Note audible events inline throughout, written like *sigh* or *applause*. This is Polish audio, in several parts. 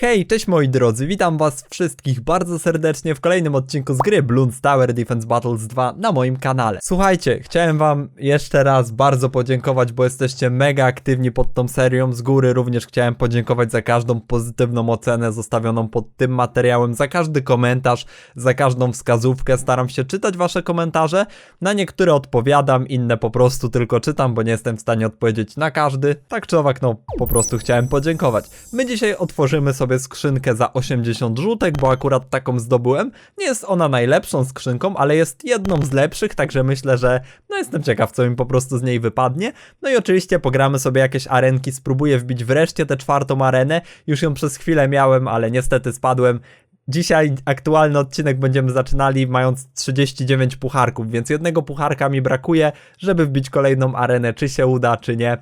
Hej, cześć moi drodzy, witam was wszystkich bardzo serdecznie w kolejnym odcinku z gry Bloons Tower Defense Battles 2 na moim kanale. Słuchajcie, chciałem wam jeszcze raz bardzo podziękować, bo jesteście mega aktywni pod tą serią. Z góry również chciałem podziękować za każdą pozytywną ocenę zostawioną pod tym materiałem, za każdy komentarz, za każdą wskazówkę. Staram się czytać wasze komentarze. Na niektóre odpowiadam, inne po prostu tylko czytam, bo nie jestem w stanie odpowiedzieć na każdy. Tak czy owak, no po prostu chciałem podziękować. My dzisiaj otworzymy sobie skrzynkę za 80 żółtek, bo akurat taką zdobyłem. Nie jest ona najlepszą skrzynką, ale jest jedną z lepszych, także myślę, że no jestem ciekaw, co mi po prostu z niej wypadnie. No i oczywiście pogramy sobie jakieś arenki, spróbuję wbić wreszcie tę czwartą arenę. Już ją przez chwilę miałem, ale niestety spadłem. Dzisiaj aktualny odcinek będziemy zaczynali mając 39 pucharków, więc jednego pucharka mi brakuje, żeby wbić kolejną arenę, czy się uda, czy nie.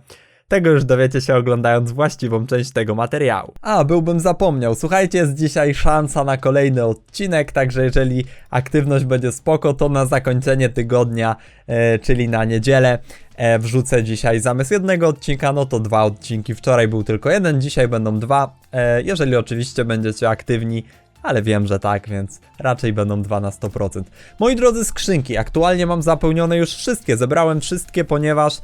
Tego już dowiecie się oglądając właściwą część tego materiału. A, byłbym zapomniał. Słuchajcie, jest dzisiaj szansa na kolejny odcinek, także jeżeli aktywność będzie spoko, to na zakończenie tygodnia, e, czyli na niedzielę, e, wrzucę dzisiaj zamiast jednego odcinka, no to dwa odcinki. Wczoraj był tylko jeden, dzisiaj będą dwa. E, jeżeli oczywiście będziecie aktywni, ale wiem, że tak, więc raczej będą dwa na 100%. Moi drodzy, skrzynki. Aktualnie mam zapełnione już wszystkie. Zebrałem wszystkie, ponieważ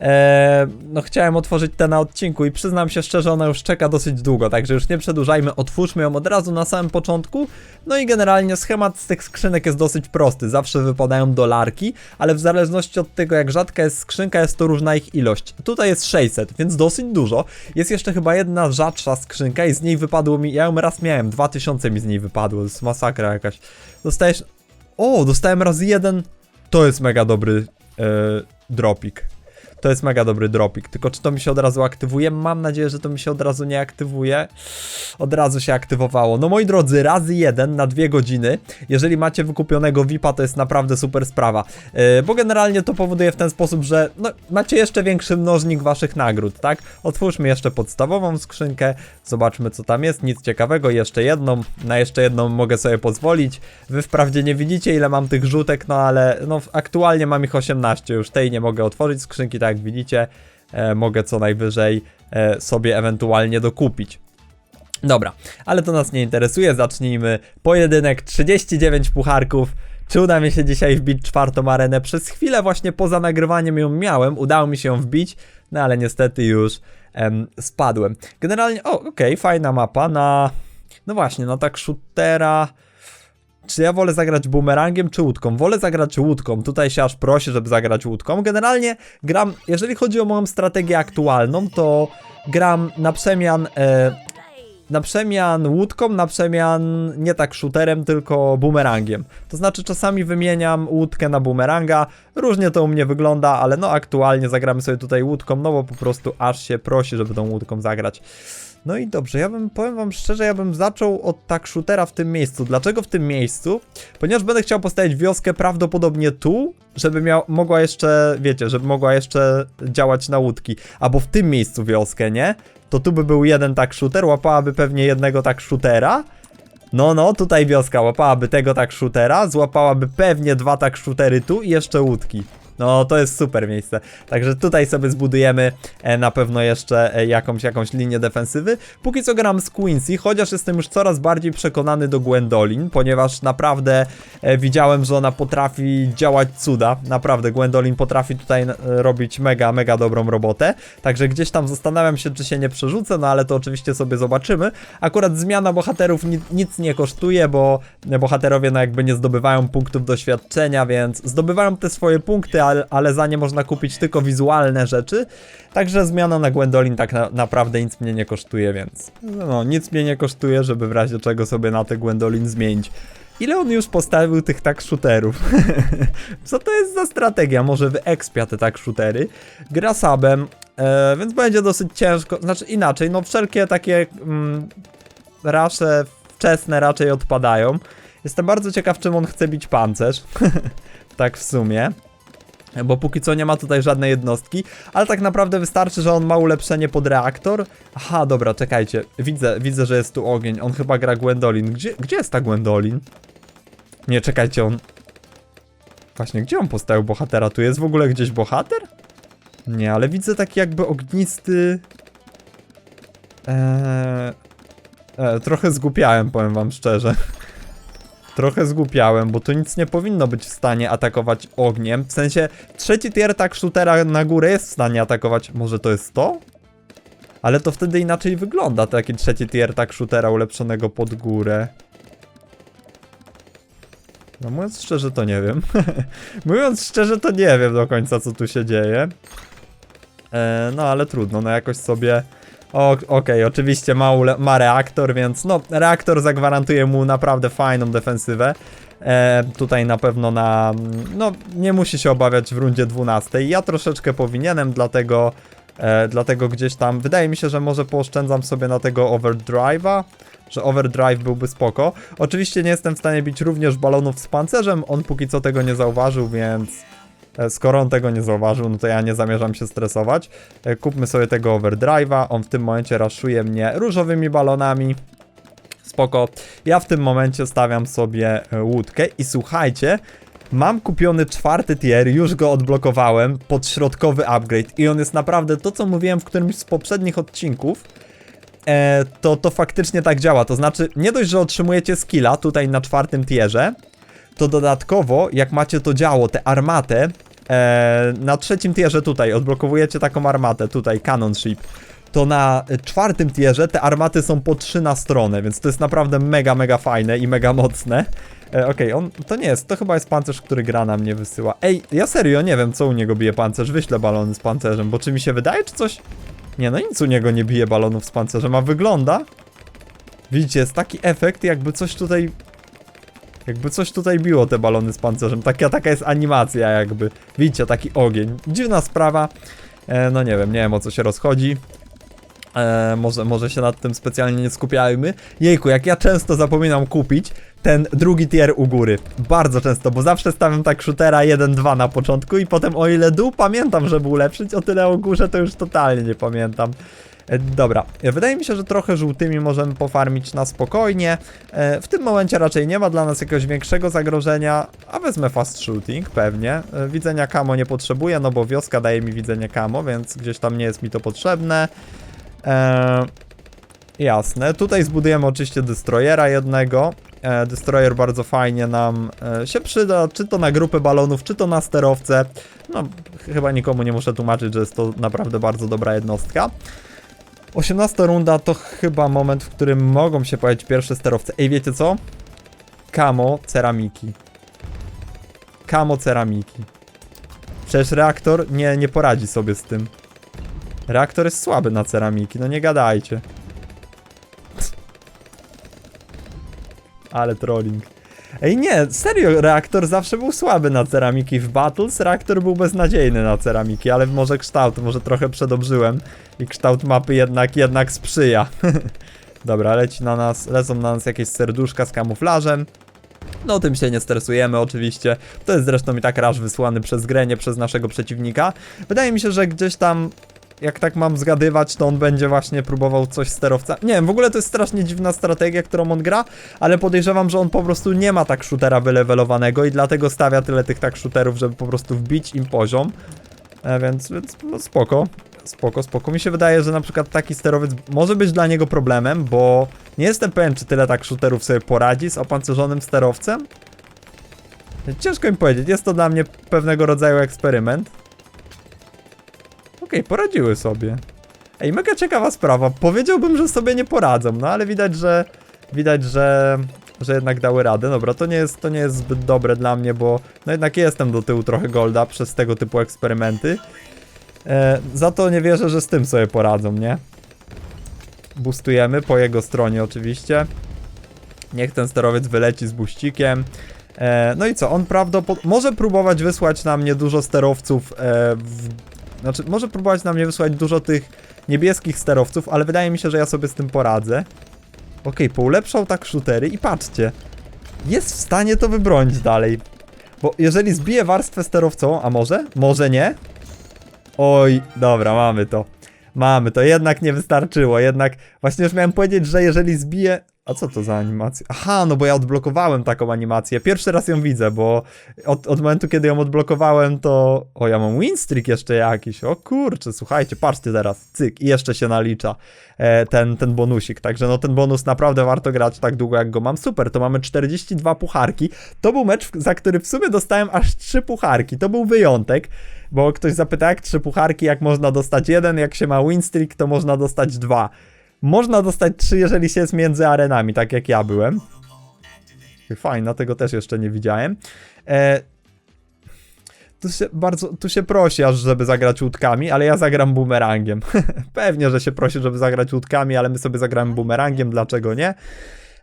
Eee, no chciałem otworzyć te na odcinku i przyznam się szczerze, ona już czeka dosyć długo, także już nie przedłużajmy, otwórzmy ją od razu na samym początku. No i generalnie schemat z tych skrzynek jest dosyć prosty, zawsze wypadają dolarki, ale w zależności od tego jak rzadka jest skrzynka, jest to różna ich ilość. Tutaj jest 600, więc dosyć dużo. Jest jeszcze chyba jedna rzadsza skrzynka i z niej wypadło mi, ja ją raz miałem, 2000 mi z niej wypadło, to jest masakra jakaś. Dostajesz... O, dostałem raz jeden... To jest mega dobry e, dropik. To jest mega dobry dropik, tylko czy to mi się od razu aktywuje? Mam nadzieję, że to mi się od razu nie aktywuje. Od razu się aktywowało. No moi drodzy, razy jeden na dwie godziny. Jeżeli macie wykupionego VIPa, to jest naprawdę super sprawa. Yy, bo generalnie to powoduje w ten sposób, że no, macie jeszcze większy mnożnik waszych nagród, tak? Otwórzmy jeszcze podstawową skrzynkę, zobaczmy co tam jest. Nic ciekawego, jeszcze jedną. Na jeszcze jedną mogę sobie pozwolić. Wy wprawdzie nie widzicie ile mam tych rzutek, no ale no aktualnie mam ich 18, już tej nie mogę otworzyć skrzynki, tak jak widzicie, e, mogę co najwyżej e, sobie ewentualnie dokupić. Dobra, ale to nas nie interesuje, zacznijmy. Pojedynek 39 pucharków. Czy uda mi się dzisiaj wbić czwartą arenę? Przez chwilę właśnie poza nagrywaniem ją miałem, udało mi się ją wbić, no ale niestety już em, spadłem. Generalnie, o, okej, okay, fajna mapa na... No właśnie, na tak shootera... Czy ja wolę zagrać bumerangiem czy łódką? Wolę zagrać łódką. Tutaj się aż prosi, żeby zagrać łódką. Generalnie gram, jeżeli chodzi o moją strategię aktualną, to gram na przemian. E, na przemian łódką, na przemian nie tak shooterem, tylko bumerangiem. To znaczy czasami wymieniam łódkę na bumeranga, różnie to u mnie wygląda, ale no aktualnie zagramy sobie tutaj łódką, no bo po prostu aż się prosi, żeby tą łódką zagrać. No i dobrze, ja bym, powiem wam szczerze, ja bym zaczął od tak shootera w tym miejscu. Dlaczego w tym miejscu? Ponieważ będę chciał postawić wioskę prawdopodobnie tu, żeby miał, mogła jeszcze, wiecie, żeby mogła jeszcze działać na łódki. Albo w tym miejscu wioskę, nie? To tu by był jeden tak shooter, łapałaby pewnie jednego tak shootera. No, no, tutaj wioska łapałaby tego tak shootera, złapałaby pewnie dwa tak shootery tu i jeszcze łódki. No to jest super miejsce. Także tutaj sobie zbudujemy e, na pewno jeszcze e, jakąś, jakąś linię defensywy. Póki co gram z Quincy, chociaż jestem już coraz bardziej przekonany do Gwendolin, ponieważ naprawdę e, widziałem, że ona potrafi działać cuda. Naprawdę Gwendolin potrafi tutaj robić mega, mega dobrą robotę. Także gdzieś tam zastanawiam się, czy się nie przerzucę, no ale to oczywiście sobie zobaczymy. Akurat zmiana bohaterów ni nic nie kosztuje, bo bohaterowie no jakby nie zdobywają punktów doświadczenia, więc zdobywają te swoje punkty, ale, ale za nie można kupić tylko wizualne rzeczy. Także zmiana na Gwendolin tak na, naprawdę nic mnie nie kosztuje, więc no, nic mnie nie kosztuje, żeby w razie czego sobie na te Gwendolin zmienić. Ile on już postawił tych tak shooterów? *laughs* Co to jest za strategia? Może wyekspia te tak shootery? Gra sabem, e, więc będzie dosyć ciężko. Znaczy inaczej, no wszelkie takie mm, rasze wczesne raczej odpadają. Jestem bardzo ciekaw, czym on chce bić pancerz. *laughs* tak w sumie. Bo póki co nie ma tutaj żadnej jednostki, ale tak naprawdę wystarczy, że on ma ulepszenie pod reaktor. Aha, dobra, czekajcie. Widzę, widzę, że jest tu ogień. On chyba gra Gwendolin. Gdzie, gdzie jest ta Gwendolin? Nie, czekajcie, on... Właśnie, gdzie on postawił bohatera? Tu jest w ogóle gdzieś bohater? Nie, ale widzę taki jakby ognisty... Eee... E, trochę zgłupiałem, powiem wam szczerze. Trochę zgłupiałem, bo tu nic nie powinno być w stanie atakować ogniem. W sensie, trzeci tier tak shootera na górę jest w stanie atakować. Może to jest to? Ale to wtedy inaczej wygląda, taki trzeci tier tak shootera ulepszonego pod górę. No mówiąc szczerze, to nie wiem. *laughs* mówiąc szczerze, to nie wiem do końca, co tu się dzieje. E, no ale trudno, no jakoś sobie... Okej, oczywiście ma, ma reaktor, więc no, reaktor zagwarantuje mu naprawdę fajną defensywę. E, tutaj na pewno na. No, nie musi się obawiać w rundzie 12. Ja troszeczkę powinienem, dlatego. E, dlatego gdzieś tam. Wydaje mi się, że może pooszczędzam sobie na tego overdrive'a. Że overdrive byłby spoko. Oczywiście nie jestem w stanie bić również balonów z pancerzem. On póki co tego nie zauważył, więc. E, Skoro on tego nie zauważył, no to ja nie zamierzam się stresować. E, Kupmy sobie tego overdrive'a. On w tym momencie raszuje mnie różowymi balonami. Spoko. Ja w tym momencie stawiam sobie e, łódkę i słuchajcie, mam kupiony czwarty tier, już go odblokowałem pod środkowy upgrade i on jest naprawdę to, co mówiłem w którymś z poprzednich odcinków. To, to faktycznie tak działa. To znaczy, nie dość, że otrzymujecie skilla tutaj na czwartym tierze, to dodatkowo, jak macie to działo, tę armatę, e, na trzecim tierze tutaj odblokowujecie taką armatę, tutaj Cannon Ship, to na czwartym tierze te armaty są po trzy na stronę, więc to jest naprawdę mega, mega fajne i mega mocne. E, Okej, on to nie jest, to chyba jest pancerz, który gra na mnie wysyła. Ej, ja serio nie wiem, co u niego bije pancerz, wyślę balony z pancerzem, bo czy mi się wydaje, czy coś? Nie, no nic u niego nie bije balonów z pancerzem, a wygląda... Widzicie, jest taki efekt, jakby coś tutaj jakby coś tutaj biło te balony z pancerzem. Taka, taka jest animacja jakby. Widzicie, taki ogień. Dziwna sprawa. E, no nie wiem, nie wiem o co się rozchodzi. E, może, może się nad tym specjalnie nie skupiajmy. Jejku, jak ja często zapominam kupić ten drugi tier u góry. Bardzo często, bo zawsze stawiam tak shootera 1-2 na początku i potem o ile dół pamiętam, żeby ulepszyć, o tyle o górze to już totalnie nie pamiętam. E, Dobra, wydaje mi się, że trochę żółtymi możemy pofarmić na spokojnie. E, W tym momencie raczej nie ma dla nas jakiegoś większego zagrożenia, a wezmę fast shooting pewnie. E, Widzenia camo nie potrzebuję, no bo wioska daje mi widzenie camo, więc gdzieś tam nie jest mi to potrzebne. E, jasne, tutaj zbudujemy oczywiście destroyera jednego. Destroyer bardzo fajnie nam się przyda, czy to na grupy balonów, czy to na sterowce. No, chyba nikomu nie muszę tłumaczyć, że jest to naprawdę bardzo dobra jednostka. 18 runda to chyba moment, w którym mogą się pojawić pierwsze sterowce. Ej, wiecie co? Kamo ceramiki. Kamo ceramiki. Przecież reaktor nie, nie poradzi sobie z tym. Reaktor jest słaby na ceramiki, no nie gadajcie. Ale trolling. Ej nie, serio, reaktor zawsze był słaby na ceramiki w Battles, reaktor był beznadziejny na ceramiki, ale może kształt, może trochę przedobrzyłem i kształt mapy jednak, jednak sprzyja. *laughs* Dobra, leci na nas, lecą na nas jakieś serduszka z kamuflażem. No tym się nie stresujemy oczywiście. To jest zresztą i tak raż wysłany przez grę, nie przez naszego przeciwnika. Wydaje mi się, że gdzieś tam jak tak mam zgadywać, to on będzie właśnie próbował coś sterowca. Nie wiem, w ogóle to jest strasznie dziwna strategia, którą on gra, ale podejrzewam, że on po prostu nie ma tak shootera wylewelowanego i dlatego stawia tyle tych tak shooterów, żeby po prostu wbić im poziom. E, więc, więc no spoko. Spoko, spoko. Mi się wydaje, że na przykład taki sterowiec może być dla niego problemem, bo nie jestem pewien, czy tyle tak shooterów sobie poradzi z opancerzonym sterowcem. Ciężko mi powiedzieć, jest to dla mnie pewnego rodzaju eksperyment. Okej, poradziły sobie. Ej, mega ciekawa sprawa. Powiedziałbym, że sobie nie poradzą, no ale widać, że widać, że że jednak dały radę. Dobra, to nie jest to nie jest zbyt dobre dla mnie, bo no jednak jestem do tyłu trochę golda przez tego typu eksperymenty. E, za to nie wierzę, że z tym sobie poradzą, nie? Boostujemy po jego stronie oczywiście. Niech ten sterowiec wyleci z buścikiem. E, no i co, on prawdopodobnie może próbować wysłać na mnie dużo sterowców e, w znaczy, może próbować na mnie wysłać dużo tych niebieskich sterowców, ale wydaje mi się, że ja sobie z tym poradzę. Okej, poulepszał tak shootery i patrzcie. Jest w stanie to wybronić dalej. Bo jeżeli zbije warstwę sterowcową, a może? Może nie? Oj, dobra, mamy to. Mamy to, jednak nie wystarczyło, jednak właśnie już miałem powiedzieć, że jeżeli zbije... A co to za animacja? Aha, no bo ja odblokowałem taką animację. Pierwszy raz ją widzę, bo od, od momentu, kiedy ją odblokowałem, to. O, ja mam winstreak jeszcze jakiś. O kurczę, słuchajcie, patrzcie teraz. Cyk, i jeszcze się nalicza e, ten, ten bonusik. Także no ten bonus naprawdę warto grać tak długo, jak go mam. Super, to mamy 42 pucharki. To był mecz, za który w sumie dostałem aż 3 pucharki. To był wyjątek, bo ktoś zapyta, jak 3 pucharki, jak można dostać jeden, jak się ma winstreak, to można dostać dwa. Można dostać trzy, jeżeli się jest między arenami, tak jak ja byłem. Fajna, tego też jeszcze nie widziałem. E, tu się bardzo, tu się prosi aż, żeby zagrać łódkami, ale ja zagram bumerangiem. *laughs* Pewnie, że się prosi, żeby zagrać łódkami, ale my sobie zagramy bumerangiem, dlaczego nie?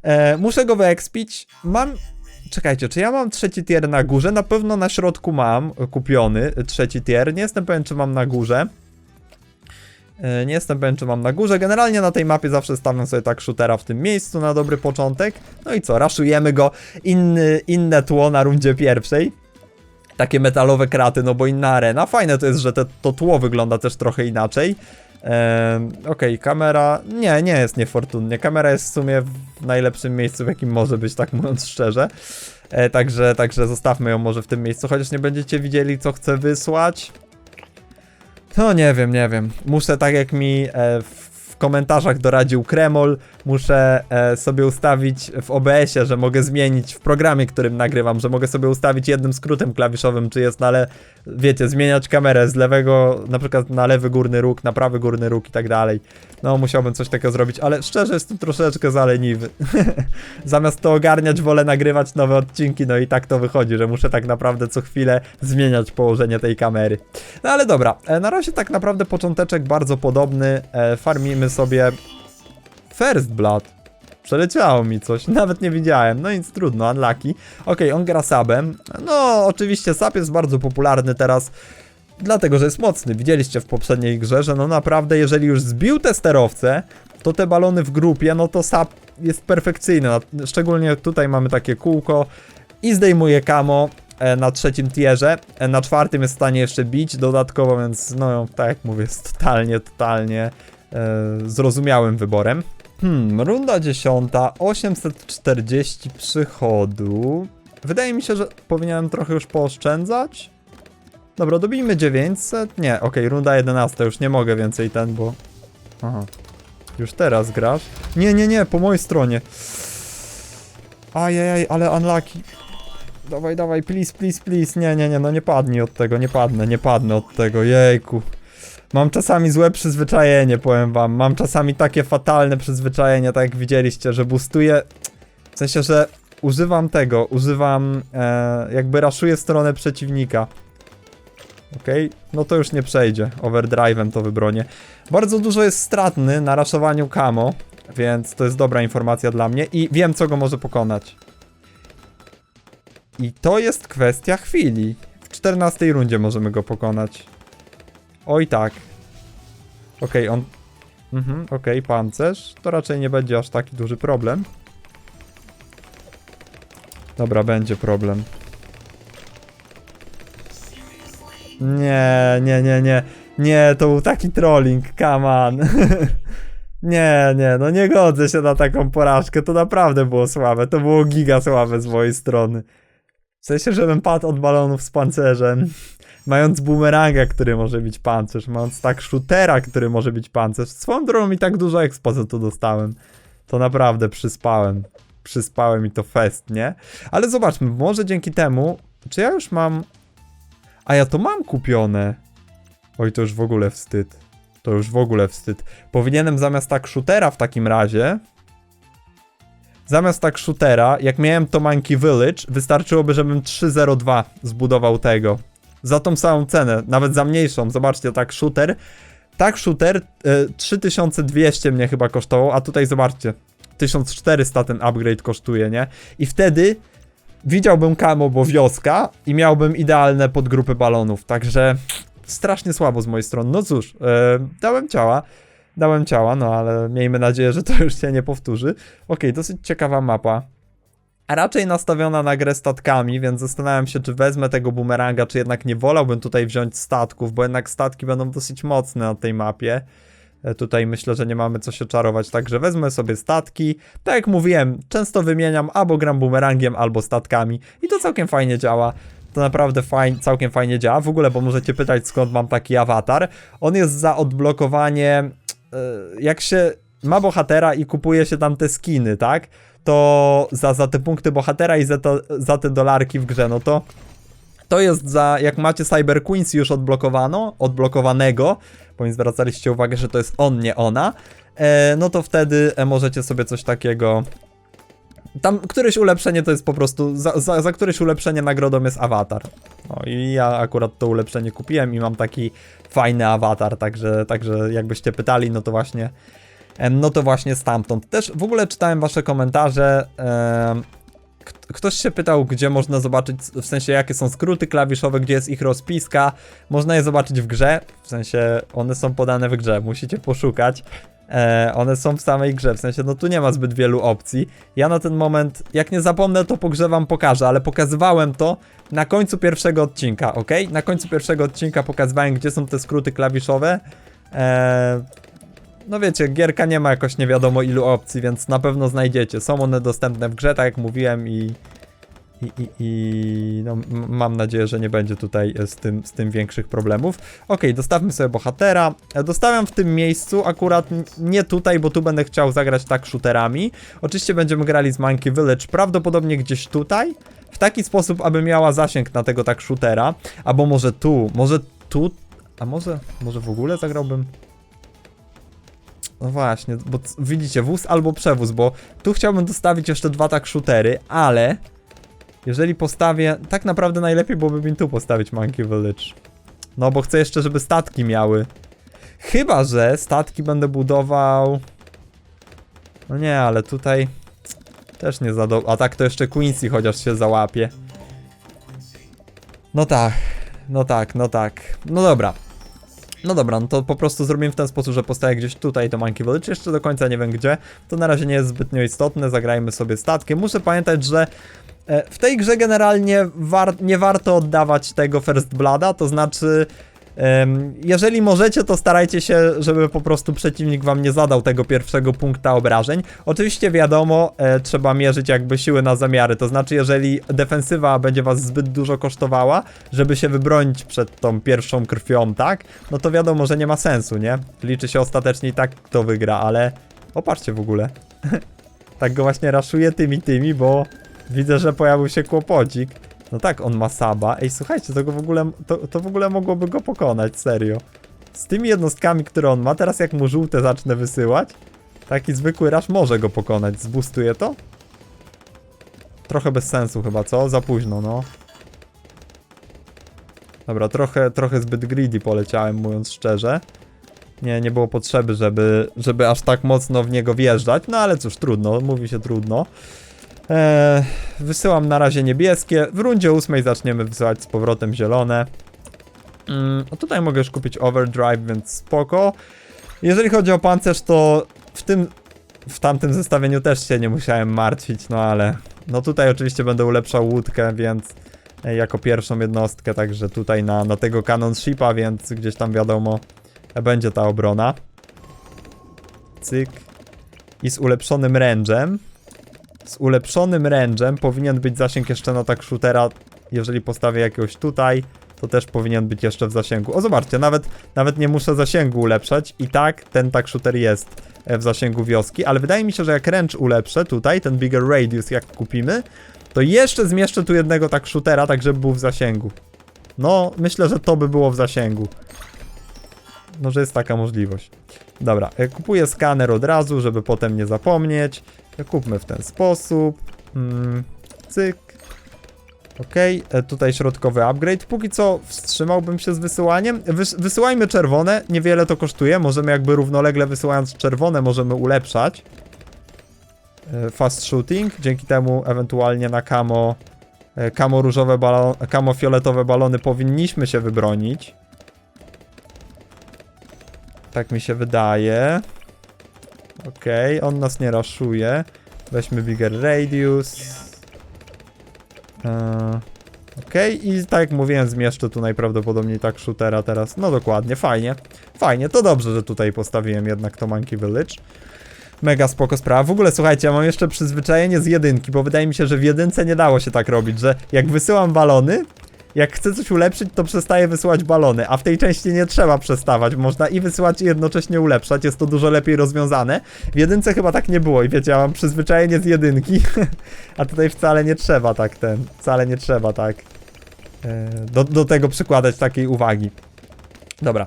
E, muszę go wyekspić. Mam... Czekajcie, czy ja mam trzeci tier na górze? Na pewno na środku mam kupiony trzeci tier. Nie jestem pewien, czy mam na górze. E, Nie jestem pewien, czy mam na górze. Generalnie na tej mapie zawsze stawiam sobie tak shootera w tym miejscu na dobry początek. No i co, raszujemy go. Inny, inne tło na rundzie pierwszej. Takie metalowe kraty, no bo inna arena. Fajne to jest, że te, to tło wygląda też trochę inaczej. Ehm, Okej, kamera. Nie, nie jest niefortunnie. Kamera jest w sumie w najlepszym miejscu, w jakim może być, tak mówiąc szczerze. E, także, także zostawmy ją może w tym miejscu, chociaż nie będziecie widzieli, co chcę wysłać. No nie wiem, nie wiem. Muszę tak jak mi e, w komentarzach doradził Kremol, muszę e, sobie ustawić w OBS-ie, że mogę zmienić w programie, którym nagrywam, że mogę sobie ustawić jednym skrótem klawiszowym, czy jest na le... wiecie, zmieniać kamerę z lewego, na przykład na lewy górny róg, na prawy górny róg i tak dalej. No, musiałbym coś takiego zrobić, ale szczerze jestem troszeczkę zaleniwy. *laughs* Zamiast to ogarniać, wolę nagrywać nowe odcinki, no i tak to wychodzi, że muszę tak naprawdę co chwilę zmieniać położenie tej kamery. No ale dobra, e, na razie tak naprawdę począteczek bardzo podobny. E, farmimy sobie First Blood. Przeleciało mi coś, *laughs* nawet nie widziałem, no nic trudno, unlucky. Okej, on gra sabem. No, oczywiście sab jest bardzo popularny teraz, dlatego że jest mocny. Widzieliście w poprzedniej grze, że no naprawdę, jeżeli już zbił te sterowce, to te balony w grupie, no to sab jest perfekcyjny. Szczególnie tutaj mamy takie kółko i zdejmuje kamo e, na trzecim tierze. E, Na czwartym jest w stanie jeszcze bić dodatkowo, więc no tak jak mówię, jest totalnie, totalnie zrozumiałym wyborem. Hmm, runda dziesiąta, 840 przychodu. Wydaje mi się, że powinienem trochę już pooszczędzać. Dobra, dobijmy 900. Nie, okej, runda 11, już nie mogę więcej ten, bo... Aha. Już teraz grasz? Nie, nie, nie, po mojej stronie. Ajajaj, ale unlucky. Dawaj, dawaj, please, please, please. Nie, nie, nie, no nie padnij od tego, nie padnę, nie padnę od tego, jejku. Mam czasami złe przyzwyczajenie, powiem wam. Mam czasami takie fatalne przyzwyczajenie, tak jak widzieliście, że boostuję. W sensie, że używam tego, używam, e, jakby raszuję stronę przeciwnika. Okej, no to już nie przejdzie. Overdrive'em to wybronię. Bardzo dużo jest stratny na raszowaniu camo, więc to jest dobra informacja dla mnie i wiem, co go może pokonać. I to jest kwestia chwili. W 14 rundzie możemy go pokonać. Oj tak. Okej, on... Mhm, okej, pancerz. To raczej nie będzie aż taki duży problem. Dobra, będzie problem. Nie, nie, nie, nie. Nie, to był taki trolling, come on. *laughs* nie, nie, no nie godzę się na taką porażkę. To naprawdę było słabe. To było giga słabe z mojej strony. W sensie, żebym padł od balonów z pancerzem. *laughs* Mając bumeranga, który może być pancerz, mając tak shootera, który może być pancerz. Swoją drogą i tak dużo ekspozytu dostałem. To naprawdę przyspałem. Przyspałem i to fest, nie? Ale zobaczmy, może dzięki temu... Czy ja już mam... A ja to mam kupione. Oj, to już w ogóle wstyd. To już w ogóle wstyd. Powinienem zamiast tak shootera w takim razie... Zamiast tak shootera, jak miałem to Monkey Village, wystarczyłoby, żebym 302 zbudował tego. Za tą samą cenę, nawet za mniejszą. Zobaczcie, tak shooter. Tak shooter y, 3200 mnie chyba kosztował, a tutaj zobaczcie. 1400 ten upgrade kosztuje, nie? I wtedy widziałbym kamo, bo wioska i miałbym idealne podgrupy balonów, także strasznie słabo z mojej strony. No cóż, e, dałem ciała, dałem ciała, no ale miejmy nadzieję, że to już się nie powtórzy. Okej, dosyć ciekawa mapa. A raczej nastawiona na grę statkami, więc zastanawiam się, czy wezmę tego bumeranga, czy jednak nie wolałbym tutaj wziąć statków, bo jednak statki będą dosyć mocne na tej mapie. E, Tutaj myślę, że nie mamy co się czarować, także wezmę sobie statki. Tak jak mówiłem, często wymieniam albo gram bumerangiem, albo statkami i to całkiem fajnie działa. To naprawdę fajnie, całkiem fajnie działa. W ogóle, bo możecie pytać skąd mam taki awatar. On jest za odblokowanie, e, jak się ma bohatera i kupuje się tam te skiny, tak? To za, za te punkty bohatera i za, to, za te dolarki w grze, no to to jest za, jak macie Cyber Queens już odblokowano, odblokowanego, bo mi zwracaliście uwagę, że to jest on, nie ona, e, no to wtedy e, możecie sobie coś takiego... Tam któreś ulepszenie to jest po prostu, za, za, za któreś ulepszenie nagrodą jest awatar. No i ja akurat to ulepszenie kupiłem i mam taki fajny awatar, także, także jakbyście pytali, no to właśnie, no to właśnie stamtąd. Też w ogóle czytałem wasze komentarze, K- Ktoś się pytał, gdzie można zobaczyć, w sensie jakie są skróty klawiszowe, gdzie jest ich rozpiska. Można je zobaczyć w grze, w sensie one są podane w grze, musicie poszukać. E, one są w samej grze, w sensie no tu nie ma zbyt wielu opcji. Ja na ten moment, jak nie zapomnę, to po grze wam pokażę, ale pokazywałem to na końcu pierwszego odcinka, ok? Na końcu pierwszego odcinka pokazywałem, gdzie są te skróty klawiszowe. E, no wiecie, gierka nie ma jakoś nie wiadomo ilu opcji, więc na pewno znajdziecie. Są one dostępne w grze, tak jak mówiłem i... I, i, i no, mam nadzieję, że nie będzie tutaj e, z tym, z tym większych problemów. Okej, dostawmy sobie bohatera. E, Dostawiam w tym miejscu, akurat nie tutaj, bo tu będę chciał zagrać tak shooterami. Oczywiście będziemy grali z Monkey Village, prawdopodobnie gdzieś tutaj. W taki sposób, aby miała zasięg na tego tak shootera. Albo może tu, może tu, a może, może w ogóle zagrałbym... No właśnie, bo widzicie, wóz albo przewóz, bo tu chciałbym dostawić jeszcze dwa tak shootery, ale jeżeli postawię, tak naprawdę najlepiej byłoby mi tu postawić Monkey Village. No bo chcę jeszcze, żeby statki miały. Chyba, że statki będę budował... No nie, ale tutaj też nie za do... A tak to jeszcze Quincy chociaż się załapie. No tak, no tak, no tak. No dobra. No dobra, no to po prostu zrobimy w ten sposób, że postawię gdzieś tutaj to Monkey Village, jeszcze do końca nie wiem gdzie. To na razie nie jest zbytnio istotne, zagrajmy sobie statkiem. Muszę pamiętać, że e, w tej grze generalnie war nie warto oddawać tego First Blooda, to znaczy jeżeli możecie, to starajcie się, żeby po prostu przeciwnik wam nie zadał tego pierwszego punkta obrażeń. Oczywiście wiadomo, e, trzeba mierzyć jakby siły na zamiary, to znaczy jeżeli defensywa będzie was zbyt dużo kosztowała, żeby się wybronić przed tą pierwszą krwią, tak? No to wiadomo, że nie ma sensu, nie? Liczy się ostatecznie i tak kto wygra, ale... Opatrzcie w ogóle. *laughs* tak go właśnie raszuję tymi tymi, bo widzę, że pojawił się kłopocik. No tak, on ma Saba. Ej, słuchajcie, to w ogóle, to, to w ogóle mogłoby go pokonać, serio. Z tymi jednostkami, które on ma, teraz jak mu żółte zacznę wysyłać, taki zwykły rasz może go pokonać. Zbustuje to? Trochę bez sensu chyba, co? Za późno, no. Dobra, trochę, trochę zbyt greedy poleciałem, mówiąc szczerze. Nie, nie było potrzeby, żeby, żeby aż tak mocno w niego wjeżdżać, no ale cóż, trudno, mówi się trudno. Eee, wysyłam na razie niebieskie. W rundzie ósmej zaczniemy wysyłać z powrotem zielone. Mm, a tutaj mogę już kupić overdrive, więc spoko. Jeżeli chodzi o pancerz, to w tym, w tamtym zestawieniu też się nie musiałem martwić, no ale no tutaj oczywiście będę ulepszał łódkę, więc e, jako pierwszą jednostkę, także tutaj na, na tego cannon shipa, więc gdzieś tam wiadomo e, będzie ta obrona. Cyk. I z ulepszonym range'em. Z ulepszonym range'em powinien być zasięg jeszcze na tak shootera, jeżeli postawię jakiegoś tutaj, to też powinien być jeszcze w zasięgu. O, zobaczcie, nawet, nawet nie muszę zasięgu ulepszać i tak ten tak shooter jest e, w zasięgu wioski, ale wydaje mi się, że jak range ulepszę tutaj, ten bigger radius jak kupimy, to jeszcze zmieszczę tu jednego tak shootera, tak żeby był w zasięgu. No, myślę, że to by było w zasięgu. No, że jest taka możliwość. Dobra, e, kupuję skaner od razu, żeby potem nie zapomnieć. E, Kupmy w ten sposób. Mm, cyk. Ok, tutaj środkowy upgrade. Póki co wstrzymałbym się z wysyłaniem. Wys wysyłajmy czerwone, niewiele to kosztuje. Możemy jakby równolegle wysyłając czerwone, możemy ulepszać. E, Fast shooting, dzięki temu ewentualnie na kamo, e, kamo różowe balony, kamo fioletowe balony powinniśmy się wybronić. Tak mi się wydaje. Okej, on nas nie raszuje. Weźmy bigger radius. Eee, Okej, i tak jak mówiłem, zmieszczę tu najprawdopodobniej tak shootera teraz. No dokładnie, fajnie. Fajnie, to dobrze, że tutaj postawiłem jednak to Monkey Village. Mega spoko sprawa. W ogóle słuchajcie, ja mam jeszcze przyzwyczajenie z jedynki, bo wydaje mi się, że w jedynce nie dało się tak robić, że jak wysyłam balony, jak chcę coś ulepszyć, to przestaję wysyłać balony, a w tej części nie trzeba przestawać. Można i wysyłać i jednocześnie ulepszać, jest to dużo lepiej rozwiązane. W jedynce chyba tak nie było i wiecie, ja mam przyzwyczajenie z jedynki, *laughs* a tutaj wcale nie trzeba tak ten, wcale nie trzeba tak e, do, do tego przykładać takiej uwagi. Dobra.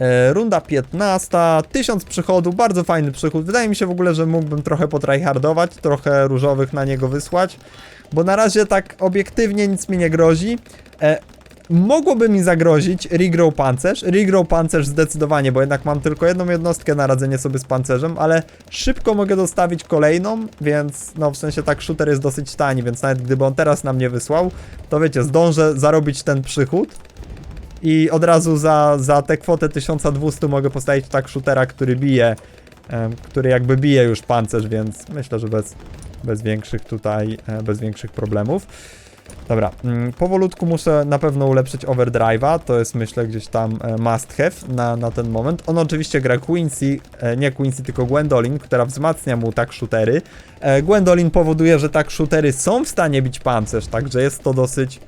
E, runda 15, 1000 przychodów, bardzo fajny przychód. Wydaje mi się w ogóle, że mógłbym trochę potryhardować, trochę różowych na niego wysłać, bo na razie tak obiektywnie nic mi nie grozi. E, mogłoby mi zagrozić regrow pancerz. Regrow pancerz zdecydowanie, bo jednak mam tylko jedną jednostkę na radzenie sobie z pancerzem, ale szybko mogę dostawić kolejną, więc no w sensie tak shooter jest dosyć tani, więc nawet gdyby on teraz nam nie wysłał, to wiecie, zdążę zarobić ten przychód. I od razu za, za tę kwotę 1200 mogę postawić tak shootera, który bije, który jakby bije już pancerz, więc myślę, że bez, bez większych tutaj, e, bez większych problemów. Dobra, mm, powolutku muszę na pewno ulepszyć overdrive'a, to jest myślę gdzieś tam e, must have na, na ten moment. On oczywiście gra Quincy, e, nie Quincy, tylko Gwendolyn, która wzmacnia mu tak shootery. E, Gwendolyn powoduje, że tak shootery są w stanie bić pancerz, także jest to dosyć,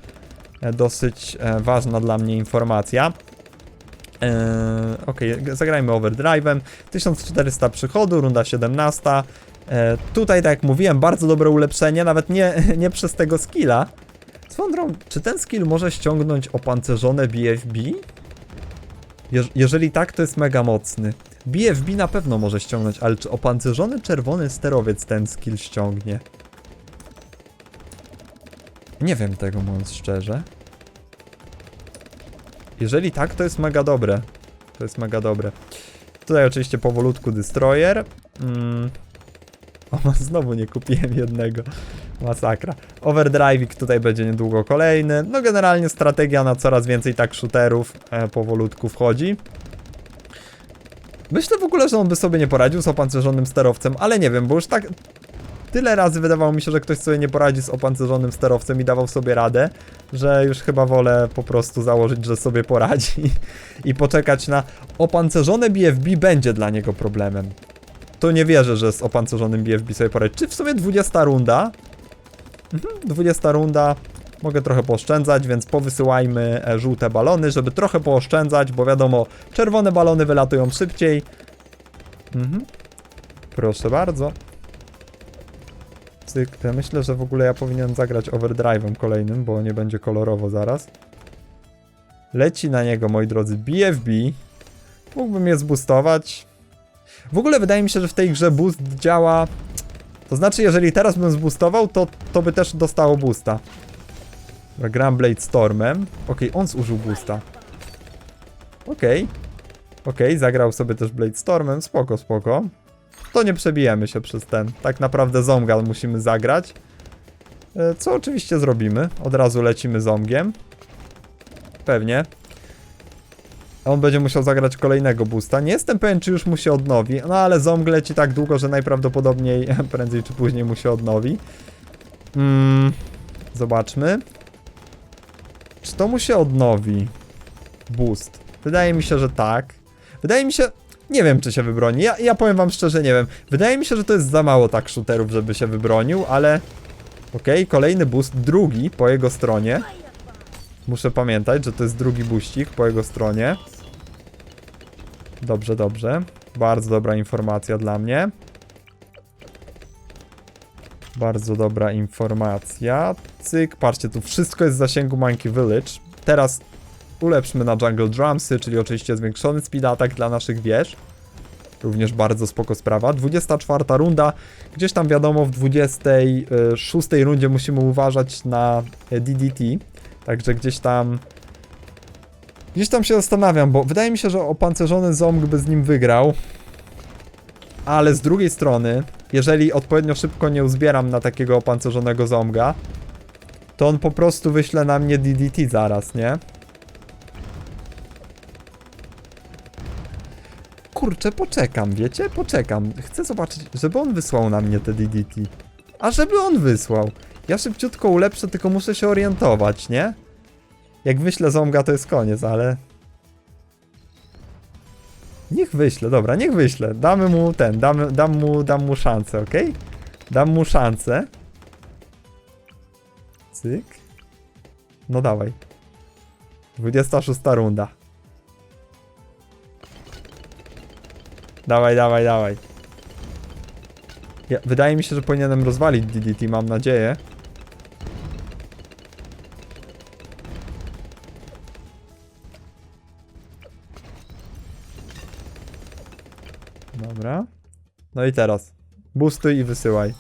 dosyć ważna dla mnie informacja. G- zagrajmy overdrive'em. 1400 przychodu, runda 17. E, tutaj, tak jak mówiłem, bardzo dobre ulepszenie, nawet nie, *laughs* nie przez tego skilla. Swoją czy ten skill może ściągnąć opancerzone BFB? Jeż jeżeli tak, to jest mega mocny. BFB na pewno może ściągnąć, ale czy opancerzony czerwony sterowiec ten skill ściągnie? Nie wiem tego, mówiąc szczerze. Jeżeli tak, to jest mega dobre. To jest mega dobre. Tutaj oczywiście powolutku Destroyer. Mm. O, *laughs* znowu nie kupiłem jednego. Masakra. Overdrive'ik tutaj będzie niedługo kolejny. No generalnie strategia na coraz więcej tak shooterów e, powolutku wchodzi. Myślę w ogóle, że on by sobie nie poradził z opancerzonym sterowcem, ale nie wiem, bo już tak tyle razy wydawało mi się, że ktoś sobie nie poradzi z opancerzonym sterowcem i dawał sobie radę, że już chyba wolę po prostu założyć, że sobie poradzi *laughs* i poczekać na opancerzone BFB będzie dla niego problemem. To nie wierzę, że z opancerzonym BFB sobie poradzi. Czy w sumie 20 runda? Mhm, 20 runda. Mogę trochę pooszczędzać, więc powysyłajmy e, żółte balony, żeby trochę pooszczędzać, bo wiadomo, czerwone balony wylatują szybciej. Mhm. Proszę bardzo. Cyk. Myślę, że w ogóle ja powinienem zagrać overdrive'em kolejnym, bo nie będzie kolorowo zaraz. Leci na niego, moi drodzy, BFB. Mógłbym je zboostować. W ogóle wydaje mi się, że w tej grze boost działa... To znaczy, jeżeli teraz bym zboostował, to, to by też dostało boosta. Gram Blade Stormem. Okej, on zużył boosta. Okej. Okej, zagrał sobie też Blade Stormem. Spoko, spoko. To nie przebijemy się przez ten. Tak naprawdę Zomgal musimy zagrać. E, Co oczywiście zrobimy. Od razu lecimy Zomgiem. Pewnie. On będzie musiał zagrać kolejnego boosta. Nie jestem pewien, czy już mu się odnowi. No ale Zomg leci tak długo, że najprawdopodobniej *laughs* prędzej czy później mu się odnowi. Mm, zobaczmy. Czy to mu się odnowi? Boost. Wydaje mi się, że tak. Wydaje mi się. Nie wiem, czy się wybroni. Ja, ja powiem wam szczerze, nie wiem. Wydaje mi się, że to jest za mało tak shooterów, żeby się wybronił, ale. Okej, kolejny boost, drugi po jego stronie. Muszę pamiętać, że to jest drugi buścik po jego stronie. Dobrze, dobrze. Bardzo dobra informacja dla mnie. Bardzo dobra informacja. Cyk, patrzcie, tu wszystko jest w zasięgu Monkey Village. Teraz ulepszmy na Jungle Drumsy, czyli oczywiście zwiększony speed attack dla naszych wież. Również bardzo spoko sprawa. 24 runda. Gdzieś tam wiadomo, w 26 rundzie musimy uważać na e, DDT. Także gdzieś tam. Gdzieś tam się zastanawiam, bo wydaje mi się, że opancerzony Zomg by z nim wygrał. Ale z drugiej strony, jeżeli odpowiednio szybko nie uzbieram na takiego opancerzonego Zomga, to on po prostu wyśle na mnie DDT zaraz, nie? Kurczę, poczekam, wiecie? Poczekam. Chcę zobaczyć, żeby on wysłał na mnie te DDT. A żeby on wysłał. Ja szybciutko ulepszę, tylko muszę się orientować, nie? Jak wyślę ząbka, to jest koniec, ale... Niech wyślę, dobra, niech wyślę. Damy mu ten, damy, dam mu, dam mu szansę, ok? Dam mu szansę. Cyk. No dawaj. 26 runda. Dawaj, dawaj, dawaj. Ja, wydaje mi się, że powinienem rozwalić DDT, mam nadzieję. No i teraz. Boostuj i wysyłaj.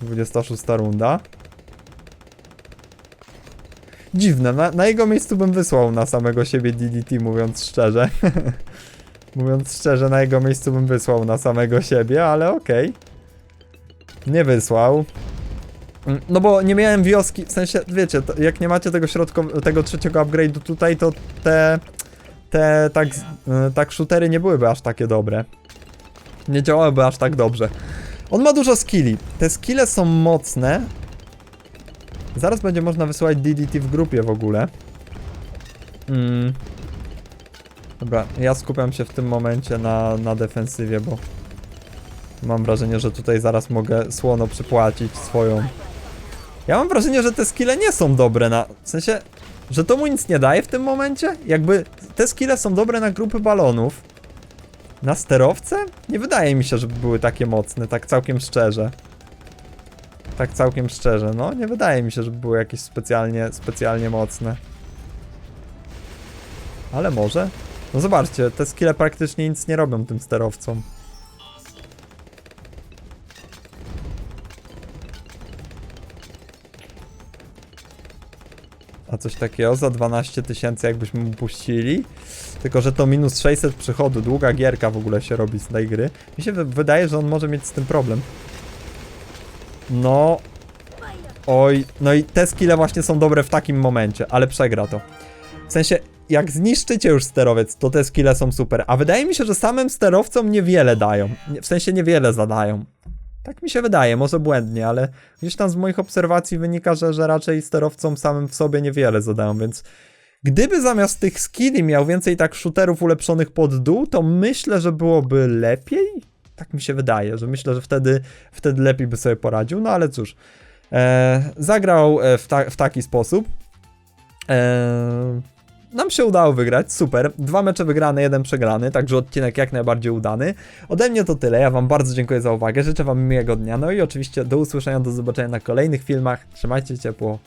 26 runda. Dziwne, na, na jego miejscu bym wysłał na samego siebie DDT, mówiąc szczerze. *laughs* mówiąc szczerze, na jego miejscu bym wysłał na samego siebie, ale okej. Nie wysłał. Mm, No bo nie miałem wioski, w sensie, wiecie, to jak nie macie tego środka, tego trzeciego upgrade'u tutaj, to te, te tak, y, tak shootery nie byłyby aż takie dobre. Nie działałyby aż tak dobrze. On ma dużo skilli. Te skille są mocne. Zaraz będzie można wysyłać DDT w grupie w ogóle. Mm. Dobra, ja skupiam się w tym momencie na, na defensywie, bo mam wrażenie, że tutaj zaraz mogę słono przypłacić swoją. Ja mam wrażenie, że te skille nie są dobre na. W sensie, że to mu nic nie daje w tym momencie? Jakby te skille są dobre na grupy balonów. Na sterowce? Nie wydaje mi się, żeby były takie mocne, tak całkiem szczerze. Tak całkiem szczerze, no nie wydaje mi się, żeby były jakieś specjalnie, specjalnie mocne. Ale może? No zobaczcie, te skille praktycznie nic nie robią tym sterowcom. A coś takiego za 12 tysięcy jakbyśmy mu puścili? Tylko, że to minus 600 przychodu, długa gierka w ogóle się robi z tej gry. Mi się wy- wydaje, że on może mieć z tym problem. No. Oj, no i te skille właśnie są dobre w takim momencie, ale przegra to. W sensie, jak zniszczycie już sterowiec, to te skille są super. A wydaje mi się, że samym sterowcom niewiele dają. W sensie niewiele zadają. Tak mi się wydaje, może błędnie, ale gdzieś tam z moich obserwacji wynika, że, że raczej sterowcom samym w sobie niewiele zadają, więc Gdyby zamiast tych skilli miał więcej tak shooterów ulepszonych pod dół, to myślę, że byłoby lepiej. Tak mi się wydaje, że myślę, że wtedy, wtedy lepiej by sobie poradził. No ale cóż, e, zagrał e, w, ta, w taki sposób. E, nam się udało wygrać, super. Dwa mecze wygrane, jeden przegrany, także odcinek jak najbardziej udany. Ode mnie to tyle, ja wam bardzo dziękuję za uwagę, życzę wam miłego dnia, no i oczywiście do usłyszenia, do zobaczenia na kolejnych filmach. Trzymajcie ciepło,